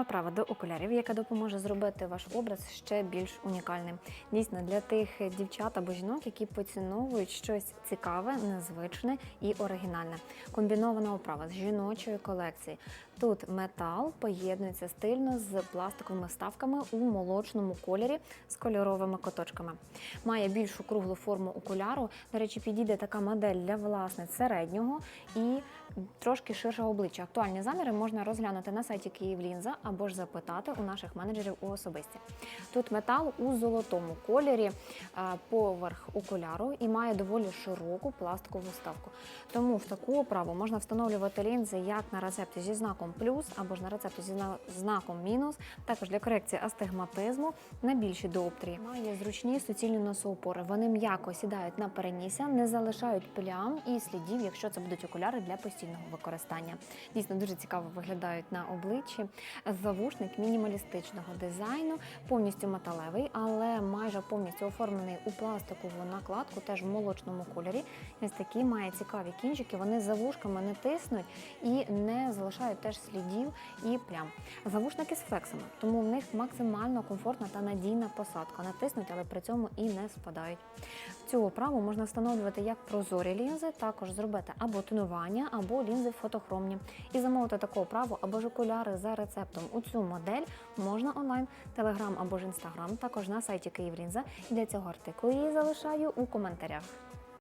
Оправа до окулярів, яка допоможе зробити ваш образ ще більш унікальним. Дійсно, для тих дівчат або жінок, які поціновують щось цікаве, незвичне і оригінальне. Комбінована оправа з жіночої колекції. Тут метал поєднується стильно з пластиковими вставками у молочному кольорі з кольоровими коточками. Має більшу круглу форму окуляру. До речі, підійде така модель для власниць середнього і трошки ширшого обличчя. Актуальні заміри можна розглянути на сайті Київлінза або ж запитати у наших менеджерів у особисті. Тут метал у золотому кольорі поверх окуляру і має доволі широку пластикову вставку. Тому в таку оправу можна встановлювати лінзи як на рецепті зі знаком плюс або ж на рецепті зі знаком мінус, також для корекції астигматизму на більші діоптрії. Має зручні суцільні носоупори. Вони м'яко сідають на перенісся, не залишають плям і слідів, якщо це будуть окуляри для постійного використання. Дійсно дуже цікаво виглядають на обличчі. Завушник мінімалістичного дизайну, повністю металевий, але майже повністю оформлений у пластикову накладку, теж в молочному кольорі. Ось такі має цікаві кінчики. Вони за вушками не тиснуть і не залишають теж слідів і плям. Завушники з флексами, тому в них максимально комфортна та надійна посадка. Натиснуть, але при цьому і не спадають. Цю оправу можна встановлювати як прозорі лінзи, також зробити або тонування, або лінзи фотохромні. І замовити таку оправу або ж окуляри за рецептом у цю модель можна онлайн, телеграм або ж інстаграм, також на сайті Київлінза. І для цього артикулу її залишаю у коментарях.